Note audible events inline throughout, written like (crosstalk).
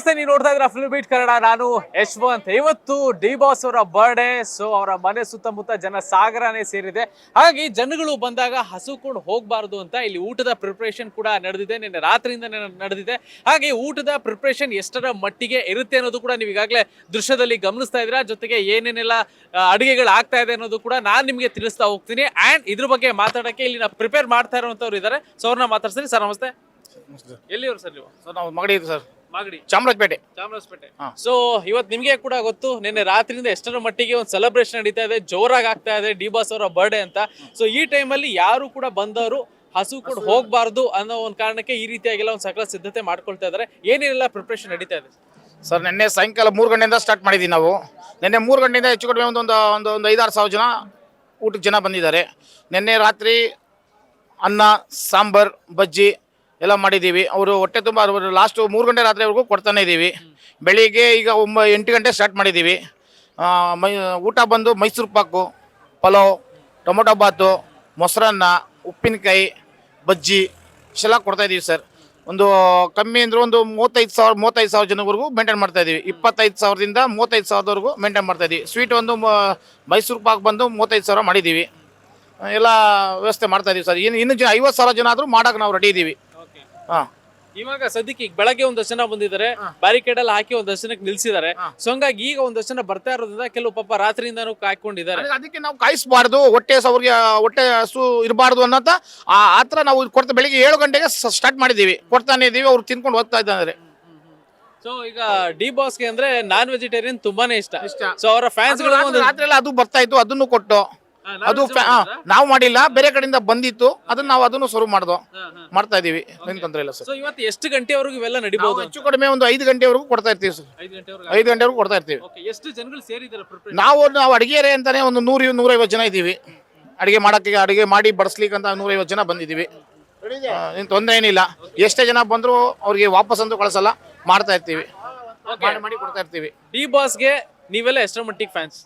ನಮಸ್ತೆ ನೀವು ನೋಡ್ತಾ ಇದ್ರೆ ಫಿಲ್ಮ್ ಬೀಟ್ ಕನ್ನಡ. ನಾನು ಯಶ್ವಂತ್. ಇವತ್ತು ಡಿ ಬಾಸ್ ಅವರ ಬರ್ಡೇ ಸೊ ಅವರ ಮನೆ ಸುತ್ತಮುತ್ತ ಜನ ಸಾಗರನೇ ಸೇರಿದೆ. ಹಾಗಾಗಿ ಜನಗಳು ಬಂದಾಗ ಹಸುಕೊಂಡು ಹೋಗಬಾರ್ದು ಅಂತ ಇಲ್ಲಿ ಊಟದ ಪ್ರಿಪ್ರೇಷನ್ ಕೂಡ ನಡೆದಿದೆ. ನಿನ್ನೆ ರಾತ್ರಿಯಿಂದ ನಡೆದಿದೆ. ಹಾಗೆ ಊಟದ ಪ್ರಿಪ್ರೇಷನ್ ಎಷ್ಟರ ಮಟ್ಟಿಗೆ ಇರುತ್ತೆ ಅನ್ನೋದು ಕೂಡ ನೀವು ಈಗಾಗಲೇ ದೃಶ್ಯದಲ್ಲಿ ಗಮನಿಸ್ತಾ ಇದ್ದೀರಾ. ಜೊತೆಗೆ ಏನೇನೆಲ್ಲ ಅಡುಗೆಗಳು ಆಗ್ತಾ ಇದೆ ಅನ್ನೋದು ಕೂಡ ನಾನು ನಿಮಗೆ ತಿಳಿಸ್ತಾ ಹೋಗ್ತೀನಿ. ಆ್ಯಂಡ್ ಇದ್ರ ಬಗ್ಗೆ ಮಾತಾಡೋಕ್ಕೆ ಇಲ್ಲಿ ನಾವು ಪ್ರಿಪೇರ್ ಮಾಡ್ತಾ ಇರೋವಂಥವ್ರು ಇದ್ದಾರೆ ಸೊ ಅವ್ರನ್ನ ಮಾತಾಡ್ತೀನಿ ಸರ್ ನಮಸ್ತೆ. ಎಲ್ಲಿಯವರು ಸರ್ ನೀವು? ಸರ್ ನಾವು ಮಗಡಿ ಸರ್ ಮಾಗಡಿ. ಚಾಮರಾಜಪೇಟೆ. ಚಾಮರಾಜಪೇಟೆ. ಸೊ ಇವತ್ತು ನಿಮಗೆ ಕೂಡ ಗೊತ್ತು ನಿನ್ನೆ ರಾತ್ರಿಯಿಂದ ಎಷ್ಟರ ಮಟ್ಟಿಗೆ ಒಂದು ಸೆಲೆಬ್ರೇಷನ್ ನಡೀತಾ ಇದೆ ಜೋರಾಗಿ ಆಗ್ತಾ ಇದೆ ಡಿ ಬಾಸ್ ಅವರ ಬರ್ಡೇ ಅಂತ. ಸೊ ಈ ಟೈಮಲ್ಲಿ ಯಾರು ಕೂಡ ಬಂದವರು ಹಸು ಕೂಡ ಹೋಗಬಾರ್ದು ಅನ್ನೋ ಒಂದು ಕಾರಣಕ್ಕೆ ಈ ರೀತಿಯಾಗೆಲ್ಲ ಒಂದು ಸಕಲ ಸಿದ್ಧತೆ ಮಾಡ್ಕೊಳ್ತಾ ಇದ್ದಾರೆ ಏನೇನೆಲ್ಲ ಪ್ರಿಪ್ರೇಷನ್ ನಡೀತಾ ಇದೆ? ಸರ್ ನಿನ್ನೆ ಸಾಯಂಕಾಲ ಮೂರು ಗಂಟೆಯಿಂದ ಸ್ಟಾರ್ಟ್ ಮಾಡಿದ್ದೀವಿ ನಾವು. ನಿನ್ನೆ ಮೂರು ಗಂಟೆಯಿಂದ ಹೆಚ್ಚು ಕಡಿಮೆ ಒಂದು ಒಂದು ಒಂದು ಒಂದು ಐದಾರು ಸಾವಿರ ಜನ ಊಟಕ್ಕೆ ಜನ ಬಂದಿದ್ದಾರೆ. ನಿನ್ನೆ ರಾತ್ರಿ ಅನ್ನ ಸಾಂಬಾರ್ ಬಜ್ಜಿ ಎಲ್ಲ ಮಾಡಿದ್ದೀವಿ. ಅವರು ಹೊಟ್ಟೆ ತುಂಬ ಲಾಸ್ಟು ಮೂರು ಗಂಟೆ ರಾತ್ರಿವರೆಗೂ ಕೊಡ್ತಾನೆ ಇದ್ದೀವಿ. ಬೆಳಿಗ್ಗೆ ಈಗ ಒಂಬ ಎಂಟು ಗಂಟೆ ಸ್ಟಾರ್ಟ್ ಮಾಡಿದ್ದೀವಿ. ಮೈ, ಊಟ ಬಂದು ಮೈಸೂರು ಪಾಕು, ಪಲಾವ್, ಟೊಮೊಟೊ ಬಾತು, ಮೊಸರನ್ನ, ಉಪ್ಪಿನಕಾಯಿ, ಬಜ್ಜಿ, ಇಷ್ಟೆಲ್ಲ ಕೊಡ್ತಾ ಇದ್ದೀವಿ ಸರ್ ಒಂದು ಕಮ್ಮಿ ಅಂದ್ರೆ ಒಂದು ಮೂವತ್ತೈದು ಸಾವಿರ ಮೂವತ್ತೈದು ಸಾವಿರ ಜನವರೆಗೂ ಮೇಂಟೈನ್ ಮಾಡ್ತಾ ಇದ್ದೀವಿ. ಇಪ್ಪತ್ತೈದು ಸಾವಿರದಿಂದ ಮೂವತ್ತೈದು ಸಾವಿರದವರೆಗೂ ಮೇಂಟೈನ್ ಮಾಡ್ತಾ ಇದ್ದೀವಿ. ಸ್ವೀಟ್ ಒಂದು ಮೈಸೂರು ಪಾಕ್ ಬಂದು ಮೂವತ್ತೈದು ಸಾವಿರ ಮಾಡಿದ್ದೀವಿ. ಎಲ್ಲ ವ್ಯವಸ್ಥೆ ಮಾಡ್ತಾ ಇದೀವಿ ಸರ್ ಇನ್ನು ಇನ್ನು ಜನ ಐವತ್ತು ಸಾವಿರ ಜನ ಆದರೂ ಮಾಡೋಕೆ ನಾವು ರೆಡಿ ಇದ್ದೀವಿ ಇವಾಗ ಸದ್ಯಕ್ಕೆ ಈಗ ಬೆಳಗ್ಗೆ ಒಂದಷ್ಟು ಜನ ಬಂದಿದ್ದಾರೆ. ಬ್ಯಾರಿಕೇಡ್ ಅಲ್ಲಿ ಹಾಕಿ ಒಂದಷ್ಟು ಜನಕ್ಕೆ ನಿಲ್ಸಿದ್ದಾರೆ. ಸೊ ಹಂಗಾಗಿ ಈಗ ಒಂದಷ್ಟು ಜನ ಬರ್ತಾ ಇರೋದ್ರಿಂದ ಕೆಲವು ಪಾಪ ರಾತ್ರಿಯಿಂದನೂ ಕಾಯ್ಕೊಂಡಿದ್ದಾರೆ. ಅದಕ್ಕೆ ನಾವು ಕಾಯಿಸಬಾರ್ದು ಹೊಟ್ಟೆ ಅವ್ರಿಗೆ ಹೊಟ್ಟೆ ಹಸು ಇರಬಾರ್ದು ಅನ್ನೋಂಥ ಆ ಆ ಥರ ನಾವು ಕೊಡ್ತಾ ಬೆಳಿಗ್ಗೆ ಏಳು ಗಂಟೆಗೆ ಸ್ಟಾರ್ಟ್ ಮಾಡಿದ್ದೀವಿ. ಕೊಡ್ತಾನೆ ಇದ್ದೀವಿ ಅವ್ರು ತಿನ್ಕೊಂಡು ಹೋಗ್ತಾ ಇದ್ದಾರೆ. ಸೊ ಈಗ ಡಿ ಬಾಸ್ಗೆ ಅಂದ್ರೆ ನಾನ್ ವೆಜಿಟೇರಿಯನ್ ತುಂಬಾನೇ ಇಷ್ಟ. ಸೊ ಅವರ ಫ್ಯಾನ್ಸ್ ರಾತ್ರಿ ಎಲ್ಲ ಅದು ಬರ್ತಾ ಇತ್ತು ಅದನ್ನು ಕೊಟ್ಟು. ಅದು non-veg ಫ್ಯಾ- ಹಾ, ನಾವು ಮಾಡಿಲ್ಲ ಬೇರೆ ಕಡೆಯಿಂದ ಬಂದಿತ್ತು ಅದನ್ನ ನಾವು ಅದನ್ನು ಸರ್ವ್ ಮಾಡ್ದೋ. ಮಾಡ್ತಾ ಇದೀವಿ ಏನ್ ತೊಂದರೆ ಇಲ್ಲ ಸರ್. ಸೊ ಇವತ್ತು ಎಷ್ಟು ಗಂಟೆವರೆಗೂ ಇವೆಲ್ಲ ನಡಿಬಹುದು ಹೆಚ್ಚು ಕಡಿಮೆ ಒಂದು ಐದು ಗಂಟೆವರೆಗೂ ಕೊಡ್ತಾ ಇರ್ತೀವಿ ಸರ್. ಐದು ಗಂಟೆವರೆಗೂ ಐದು ಗಂಟೆವರೆಗೂ ಕೊಡ್ತಾ ಇರ್ತೀವಿ. ಓಕೆ ಎಷ್ಟು ಜನಗಳು ಸೇರಿದ್ದಾರೆ ಪ್ರಿಪರೇಷನ್ ನಾವು ನಾವು ಅಡಿಗೆರೆ ಅಂತಾನೆ ಒಂದು ನೂರು ನೂರೈವತ್ತು ಜನ ಇದ್ದೀವಿ. ಅಡಿಗೆ ಮಾಡಕ್ಕೆ ಅಡಿಗೆ ಮಾಡಿ ಬಡಿಸ್ಲಿಕ್ಕೆ ಅಂತ ನೂರೈವತ್ತು ಜನ ಬಂದಿದ್ದೀವಿ. ಏನು ತೊಂದರೆ ಏನಿಲ್ಲ. ಎಷ್ಟೇ ಜನ ಬಂದರೂ ಅವ್ರಿಗೆ ವಾಪಸ್ ಅಂತೂ ಕಳಿಸಲ್ಲ ಮಾಡ್ತಾ ಇರ್ತೀವಿ. ಮಾಡಿ ಮಾಡಿ ಕೊಡ್ತಾ ಇರ್ತೀವಿ. ಡಿ ಬಾಸ್ಗೆ ನೀವೆಲ್ಲ ಎಷ್ಟರ ಮಟ್ಟಿಗೆ ಫ್ಯಾನ್ಸ್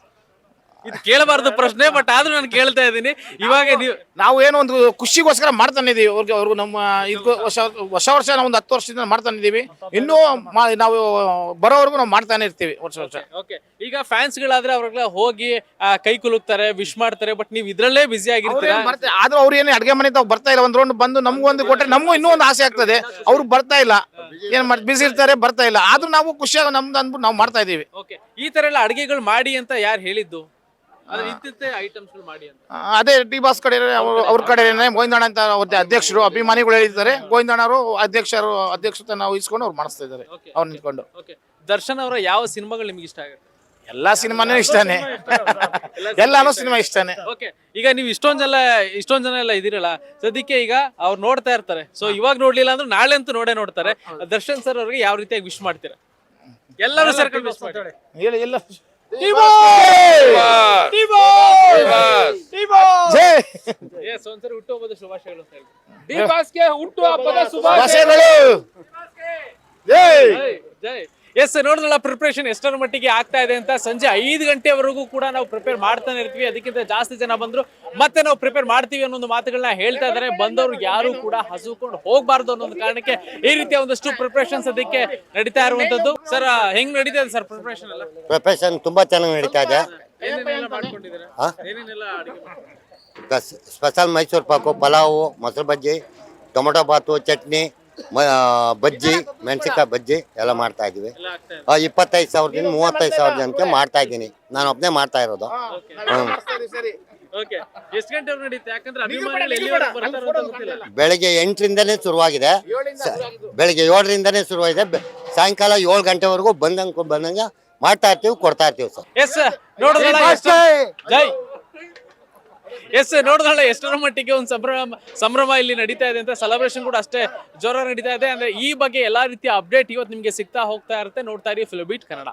ಇದು ಕೇಳಬಾರ್ದು ಪ್ರಶ್ನೆ ಬಟ್ ಆದ್ರೂ ನಾನು ಕೇಳ್ತಾ ಇದ್ದೀನಿ. ಇವಾಗ ನೀವು ನಾವು ಏನೋ ಒಂದು ಖುಷಿಗೋಸ್ಕರ ಮಾಡ್ತಾನೆ ಇದೀವಿ. ಅವ್ರಿಗೆ ಅವ್ರಿಗೂ ನಮ್ಮ ಇದಕ್ಕೂ ಹೊಸ ಹೊಸ ವರ್ಷ ನಾವು ಒಂದು ಹತ್ತು ವರ್ಷದಿಂದ ಮಾಡ್ತಾನೆ ಇದೀವಿ. ಇನ್ನೂ ಮಾ- ನಾವು ಬರೋವರೆಗೂ ನಾವು ಮಾಡ್ತಾನೆ ಇರ್ತೀವಿ ವರ್ಷ ವರ್ಷ. ಓಕೆ ಈಗ ಫ್ಯಾನ್ಸ್ ಗಳಾದ್ರೆ ಅವ್ರಿಗೆಲ್ಲ ಹೋಗಿ ಆ, ಕೈ ಕುಲುಕ್ತಾರೆ ವಿಶ್ ಮಾಡ್ತಾರೆ ಬಟ್ ನೀವು ಇದ್ರಲ್ಲೇ ಬಿಸಿ ಆಗಿರ್ತೀರಾ? ಅವ್ರೇನ್ ಬರ್ತಾ- ಆದ್ರೂ ಅವ್ರು ಏನು ಅಡಿಗೆ ಮನೆ ತಾವು ಬರ್ತಾ ಇಲ್ಲ ಒಂದ್ ರೌಂಡ್ ಬಂದು ನಮಗೂ ಒಂದು ಕೊಟ್ಟರೆ ನಮಗೂ ಇನ್ನೂ ಒಂದು ಆಸೆ ಆಗ್ತದೆ. ಅವ್ರು ಬರ್ತಾ ಇಲ್ಲ. ಏನ್ ಮಾಡಿ ಬಿಸಿ ಇರ್ತಾರೆ ಬರ್ತಾ ಇಲ್ಲ. ಆದ್ರೂ ನಾವು ಖುಷಿಯಾಗಿ ನಮ್ದು ಅಂದ್ಬಿಟ್ಟು ನಾವು ಮಾಡ್ತಾ ಇದೀವಿ. ಓಕೆ ಈ ತರ ಎಲ್ಲ ಅಡಿಗೆಗಳು ಮಾಡಿ ಅಂತ ಯಾರು ಹೇಳಿದ್ದು? ಅದೇ ಟಿ ಬಾಸ್ ಕಡೆ ಅವ್ರ ಅವ್ರ ಕಡೆ ಗೋವಿಂದಣ್ಣ ಅಂತ ಅವ್ರ ಅಧ್ಯಕ್ಷರು ಅಭಿಮಾನಿಗಳು ಹೇಳಿದ್ದಾರೆ. ಗೋವಿಂದಣ್ಣವರು ಅಧ್ಯಕ್ಷರು ಅಧ್ಯಕ್ಷತೆ ನಾವು ಇಸ್ಕೊಂಡು ಅವ್ರು ಮಾಡಿಸ್ತಾ ಇದ್ದಾರೆ. ಅವ್ರು ನಿಂತ್ಕೊಂಡು. ದರ್ಶನ್ ಅವರ ಯಾವ ಸಿನಿಮಾಗಳು ನಿಮ್ಗೆ ಇಷ್ಟ ಆಗುತ್ತೆ? ಎಲ್ಲಾ ಸಿನಿಮಾನೇ ಇಷ್ಟನೇ. (laughs) ಎಲ್ಲಾನು ಸಿನಿಮಾ ಇಷ್ಟನೇ. ಓಕೆ ಈಗ ನೀವು ಇಷ್ಟೊಂದ್ ಜನ ಇಷ್ಟೊಂದ್ ಜನ ಎಲ್ಲ ಇದಿರಲ್ಲ ಸದ್ಯಕ್ಕೆ ಈಗ ಅವ್ರು ನೋಡ್ತಾ ಇರ್ತಾರೆ. ಸೊ ಇವಾಗ ನೋಡ್ಲಿಲ್ಲ ಅಂದ್ರೆ ನಾಳೆ ಅಂತೂ ನೋಡೇ ನೋಡ್ತಾರೆ. ದರ್ಶನ್ ಸರ್ ಅವ್ರಿಗೆ ಯಾವ ರೀತಿಯಾಗಿ ವಿಶ್ ಮಾಡ್ತೀರಾ? ಎಲ್ಲರೂ ಸೇರ್ಕೊಂಡು ಹೇಳಿ ಎಲ್ಲ ಜೈ! ಎಸ್ ಒಂದ್ಸರಿ ಹುಟ್ಟು ಹೋಗೋದು ಶುಭಾಶಯಗಳು ಡಿ ಬಾಸ್ಗೆ ಹುಟ್ಟು ಹಬ್ಬದ ಶುಭಾಶಯ. ಜೈ! ಜೈ! ಜೈ. ಎಸ್ ನೋಡಿದ್ರಲ್ಲ ಪ್ರಿಪ್ರೇಷನ್ ಎಷ್ಟರ ಮಟ್ಟಿಗೆ ಆಗ್ತಾ ಇದೆ ಅಂತ. ಸಂಜೆ ಐದು ಗಂಟೆವರೆಗೂ ಕೂಡ ನಾವು ಪ್ರಿಪೇರ್ ಮಾಡ್ತಾನೆ ಇರ್ತೀವಿ. ಅದಕ್ಕಿಂತ ಜಾಸ್ತಿ ಜನ ಬಂದ್ರು ಮತ್ತೆ ನಾವು ಪ್ರಿಪೇರ್ ಮಾಡ್ತೀವಿ ಅನ್ನೋ ಒಂದು ಮಾತುಗಳನ್ನ ಹೇಳ್ತಾ ಇದ್ದಾರೆ. ಬಂದವರು ಯಾರು ಕೂಡ ಹಸುಕೊಂಡು ಹೋಗ್ಬಾರ್ದು ಅನ್ನೋ ಒಂದು ಕಾರಣಕ್ಕೆ ಈ ರೀತಿಯ ಒಂದಷ್ಟು ಪ್ರಿಪ್ರೇಷನ್ಸ್ ಅದಕ್ಕೆ ನಡೀತಾ ಇರುವಂತದ್ದು. ಸರ್ ಹೆಂಗ್ ನಡೀತಾ ಇದೆ ಸರ್ ಪ್ರಿಪ್ರೇಷನ್ ಎಲ್ಲ? ಪ್ರಿಪ್ರೇಷನ್ ತುಂಬಾ ಚೆನ್ನಾಗಿ ನಡೀತಾ ಇದೆ. ಸ್ಪೆಷಲ್ ಮೈಸೂರು ಪಾಕು ಪಲಾವು ಮೊಸರು ಬಜ್ಜಿ ಟೊಮೊಟೊ ಬಾತು ಚಟ್ನಿ ಮ- ಬಜ್ಜಿ ಮೆಣಸಿನ್ಕಾಯಿ ಬಜ್ಜಿ ಎಲ್ಲ ಮಾಡ್ತಾ ಇದೀವಿ ಎಲ್ಲ ಆಗ್ತಾ ಇದೆ. ಆ, ಇಪ್ಪತ್ತೈದು ಸಾವಿರದಿಂದ ಮೂವತ್ತೈದು ಸಾವಿರ ಜನಕ್ಕೆ ಮಾಡ್ತಾ ಇದ್ದೀನಿ. ನಾನು ಒಬ್ಬನೇ ಮಾಡ್ತಾ ಇರೋದು. ಹ್ಞೂ ಓಕೆ. ಎಷ್ಟು ಗಂಟೆವರೆಗೂ ನಡೀತೆ? ಯಾಕಂದ್ರೆ ಅಭಿಮಾನಿಗಳು ಎಲ್ಲಿವರೆಗೂ ಬರ್ತಾರೋ ಅಂತ ಗೊತ್ತಿಲ್ಲ. ಬೆಳಗ್ಗೆ ಎಂಟರಿಂದನೇ ಶುರುವಾಗಿದೆ. ಬೆಳಿಗ್ಗೆ ಬೆಳಗ್ಗೆ ಏಳರಿಂದನೇ ಶುರುವಾಗಿದೆ. ಬೆ- ಸಾಯಂಕಾಲ ಏಳು ಗಂಟೆವರೆಗೂ ಬಂದಂಗೆ ಬಂದಂಗೆ ಮಾಡ್ತಾ ಇರ್ತೀವಿ ಕೊಡ್ತಾ ಇರ್ತೀವಿ ಸರ್. ಎಸ್ ನೋಡಿದ್ರಲ್ಲ ಎಷ್ಟು- ಜೈ. ಎಸ್ ನೋಡಿದ್ರಲ್ಲ ಎಷ್ಟರ ಮಟ್ಟಿಗೆ ಒಂದು ಸಂಭ್ರಮ ಸಂಭ್ರಮ ಇಲ್ಲಿ ನಡೀತಾ ಇದೆ ಅಂತ ಸೆಲೆಬ್ರೇಷನ್ ಕೂಡ ಅಷ್ಟೇ ಜೋರಾಗಿ ನಡೀತಾ ಇದೆ. ಅಂದ್ರೆ ಈ ಬಗ್ಗೆ ಎಲ್ಲಾ ರೀತಿಯ ಅಪ್ಡೇಟ್ ಇವತ್ತು ನಿಮ್ಗೆ ಸಿಗ್ತಾ ಹೋಗ್ತಾ ಇರುತ್ತೆ. ನೋಡ್ತಾ ಇರಿ ಫಿಲೋಬೀಟ್ ಕನ್ನಡ